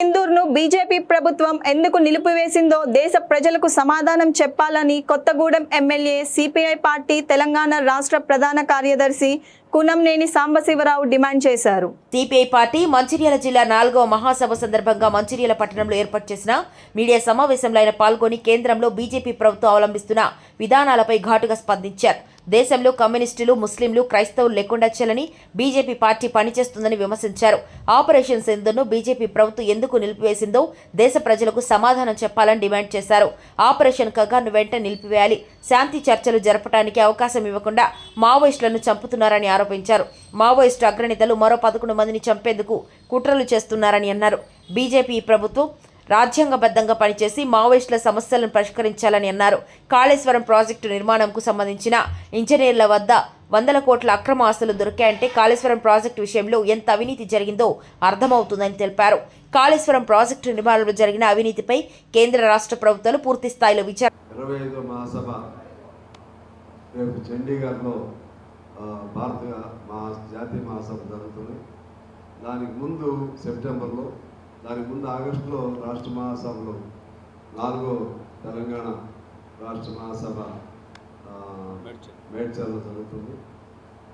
ఇందూరును BJP ప్రభుత్వం ఎందుకు నిలిపివేసిందో దేశ ప్రజలకు సమాధానం చెప్పాలని Kothagudem MLA CPI party Telangana రాష్ట్ర ప్రధాన కార్యదర్శి కునంనేని సాంబశివరావు డిమాండ్ చేశారు. సిపిఐ పార్టీ మంచిర్యాల జిల్లా నాలుగవ మహాసభ సందర్భంగా మంచిర్యాల పట్టణంలో ఏర్పాటు చేసిన మీడియా సమావేశంలో ఆయన పాల్గొని కేంద్రంలో బీజేపీ ప్రభుత్వం అవలంబిస్తున్న విధానాలపై ఘాటుగా స్పందించారు. దేశంలో కమ్యూనిస్టులు ముస్లింలు క్రైస్తవులు లేకుండా చెల్లని బీజేపీ పార్టీ పనిచేస్తుందని విమర్శించారు. ఆపరేషన్ సింధును బీజేపీ ప్రభుత్వం ఎందుకు నిలిపివేసిందో దేశ ప్రజలకు సమాధానం చెప్పాలని డిమాండ్ చేశారు. ఆపరేషన్ కగాను వెంటనే నిలిపివేయాలి. శాంతి చర్చలు జరపడానికి అవకాశం ఇవ్వకుండా మావోయిస్టులను చంపుతున్నారని ఆరోపించారు. మావోయిస్టు అగ్రనేతలు మరో పదకొండు మందిని చంపేందుకు కుట్రలు చేస్తున్నారని అన్నారు. బీజేపీ ప్రభుత్వం రాజ్యాంగబద్ధంగా పనిచేసి మావోయిస్టుల సమస్యలను పరిష్కరించాలని అన్నారు. కాళేశ్వరం ప్రాజెక్టు నిర్మాణంకు సంబంధించిన ఇంజనీర్ల వద్ద వందల కోట్ల అక్రమ ఆస్తులు దొరికాయంటే కాళేశ్వరం ప్రాజెక్టు విషయంలో ఎంత అవినీతి జరిగిందో అర్థమవుతుందని తెలిపారు. కాళేశ్వరం ప్రాజెక్టు నిర్మాణంలో జరిగిన అవినీతిపై కేంద్ర రాష్ట్ర ప్రభుత్వాలు పూర్తి స్థాయిలో విచారణ రేపు చండీగఢ్లో భారత మా జాతీయ మహాసభ జరుగుతుంది. దానికి ముందు సెప్టెంబర్లో దానికి ముందు ఆగస్టులో రాష్ట్ర మహాసభలో నాలుగో తెలంగాణ రాష్ట్ర మహాసభ మేడ్చల్లో జరుగుతుంది.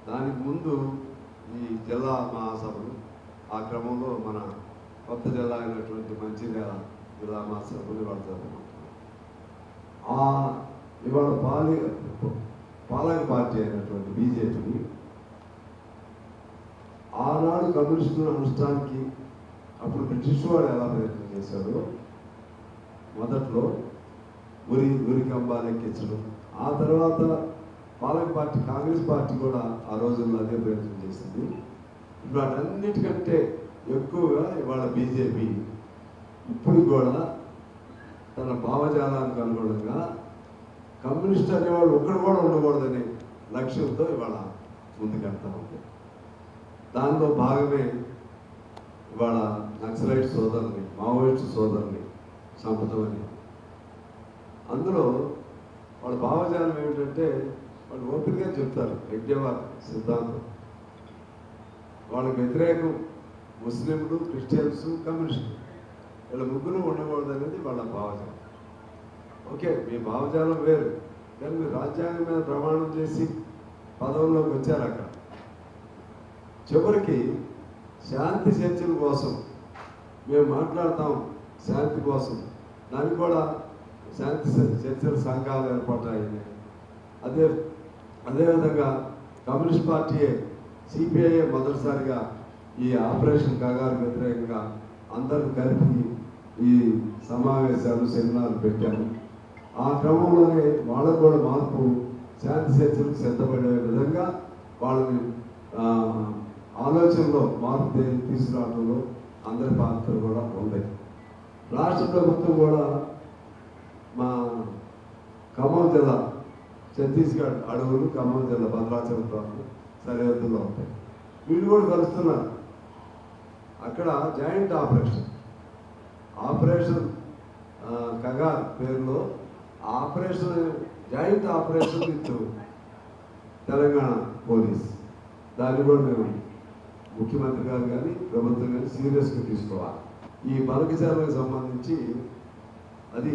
దానికి ముందు ఈ జిల్లా మహాసభలు ఆ క్రమంలో మన కొత్త జిల్లా అయినటువంటి మంచిర్యాల జిల్లా మహాసభలు ఇవాళ జరుగుతుంది ఆ ఇవాళ పాలి పాలక పార్టీ అయినటువంటి బీజేపీ ఆనాడు కమ్యూనిస్టుల అనుష్ఠానికి అప్పుడు బ్రిటిష్ వాడు ఎలా ప్రయత్నం చేశారు మొదట్లో ఉరి ఉరి కంబాలు ఎక్కించడం. ఆ తర్వాత పాలక పార్టీ కాంగ్రెస్ పార్టీ కూడా ఆ రోజుల్లో అదే ప్రయత్నం చేసింది. ఇప్పుడు వాటన్నిటికంటే ఎక్కువగా ఇవాళ బీజేపీ ఇప్పుడు కూడా తన భావజాలానికి అనుగుణంగా కమ్యూనిస్ట్ అనేవాడు ఒక్కడు కూడా ఉండకూడదనే లక్ష్యంతో ఇవాళ ముందుకెళ్తా ఉంది. దానిలో భాగమే ఇవాళ నక్సలైట్ సోదరుని మావోయిస్ట్ సోదరుని చంపటమని అందులో వాళ్ళ భావజాలం ఏమిటంటే వాళ్ళు ఓపికగా చెప్తారు యజ్ఞవాద సిద్ధాంతం. వాళ్ళకి వ్యతిరేకం ముస్లింలు క్రిస్టియన్స్ కమ్యూనిస్టులు. వీళ్ళ ముగ్గురు ఉండకూడదు అనేది వాళ్ళ భావజాలం. ఓకే మీ భావజాలం వేరు కానీ మీరు రాజ్యాంగం మీద ప్రమాణం చేసి పదవుల్లోకి వచ్చారు అక్కడ. చివరికి శాంతి చర్చల కోసం మేము మాట్లాడతాం శాంతి కోసం. దానికి కూడా శాంతి చర్చల సంఘాలు ఏర్పడ్డాయి. అదే అదేవిధంగా కమ్యూనిస్ట్ పార్టీయే సిపిఐ మొదటిసారిగా ఈ ఆపరేషన్ కగారు వ్యతిరేకంగా అందరూ కలిపి ఈ సమావేశాలు సెమినార్లు పెట్టారు ఆ క్రమంలోనే వాళ్ళకు కూడా మార్పు శాంతి చర్చలకు సిద్ధపడే విధంగా వాళ్ళని ఆలోచనలో మార్పు తీ- తీసుకురావడంలో అందరి పాత్ర కూడా ఉంది రాష్ట్ర ప్రభుత్వం కూడా మా ఖమ్మం జిల్లా ఛత్తీస్గఢ్ అడవులు ఖమ్మం జిల్లా భద్రాచలం ప్రాంతం సరిహద్దుల్లో ఉంటాయి. వీళ్ళు కూడా కలుస్తున్నారు. అక్కడ జాయింట్ ఆపరేషన్. ఆపరేషన్ కగార్ పేరులో operation joint operation with Telangana police. దాన్ని కూడా మేము ముఖ్యమంత్రి గారు కానీ ప్రభుత్వం కానీ సీరియస్గా తీసుకోవాలి. ఈ బలకశాలకు సంబంధించి అది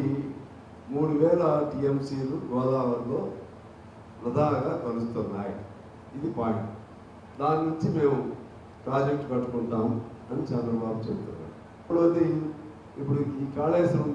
మూడు వేల టీఎంసీలు గోదావరిలో వృధాగా కలుస్తున్నాయి. ఇది పాయింట్. దాని నుంచి మేము ప్రాజెక్ట్ కట్టుకుంటాం అని చంద్రబాబు చెబుతున్నారు రెండవది ఇప్పుడు ఈ కాళేశ్వరం